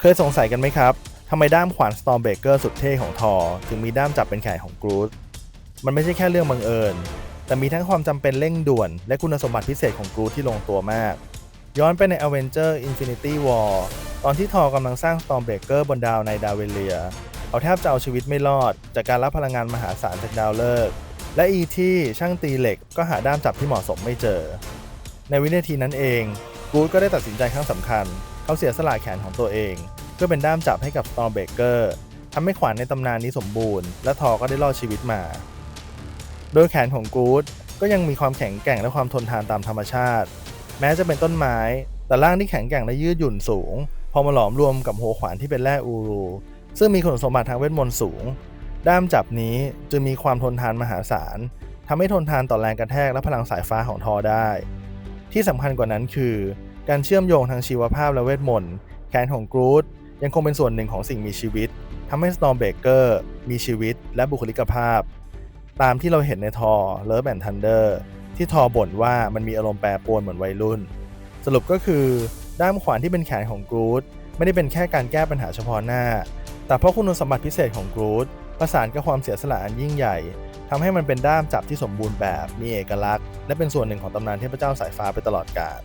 เคยสงสัยกันไหมครับทำไมด้ามขวาน Stormbreaker สุดเท่ของทอถึงมีด้ามจับเป็นแขนของกรูดมันไม่ใช่แค่เรื่องบังเอิญ แต่มีทั้งความจำเป็นเร่งด่วน และคุณสมบัติพิเศษของกรูดที่ลงตัวมาก ย้อนไปใน Avenger Infinity War ตอนที่ทอกำลังสร้าง Stormbreaker บนดาวในดาวเวเลียเขาแทบจะเอาชีวิตไม่รอด จากการรับพลังงานมหาศาลจากดาวฤกษ์และอีที่ช่างตีเหล็กก็หาด้ามจับที่เหมาะสมไม่เจอ ในวินาทีนั้นเอง กูดก็ได้ตัดสินใจครั้งสำคัญ เขาเสียสละแขนของตัวเอง เพื่อเป็นด้ามจับให้กับ Stormbreaker ทำให้ขวานในตำนานนี้สมบูรณ์ และทอก็ได้รอดชีวิตมา โดยแขนของกูดก็ยังมีความแข็งแกร่งและความทนทานตามธรรมชาติ แม้จะเป็นต้นไม้ แต่ร่างที่แข็งแกร่งและยืดหยุ่นสูง พอมาหลอมรวมกับหัวขวานที่เป็นแร่อูรู ซึ่งมีคุณสมบัติทางเวทมนต์สูง ด้ามจับนี้จึงมีความทนทานมหาศาลทำให้ทนทานต่อแรงกระแทกและพลังสายฟ้าของทอได้ ที่สำคัญกว่านั้นคือ การเชื่อมโยงทางชีวภาพและเวทมนต์แขนของกรูดยังคงเป็นส่วนหนึ่งของสิ่งมีชีวิตทำให้ Stormbreaker มีชีวิตและบุคลิกภาพ ตามที่เราเห็นในทอ Love and Thunder ที่ทอบ่นว่ามันมีอารมณ์แปรปรวนเหมือนวัยรุ่น สรุปก็คือ ด้ามขวานที่เป็นแขนของกรูดไม่ได้เป็นแค่การแก้ปัญหาเฉพาะหน้า แต่เพราะคุณสมบัติพิเศษของกรูดประสานกับความเสียสละอันยิ่งใหญ่ทำให้มันเป็นด้ามจับที่สมบูรณ์แบบ มีเอกลักษณ์ และเป็นส่วนหนึ่งของตำนานเทพเจ้าสายฟ้าไปตลอดกาล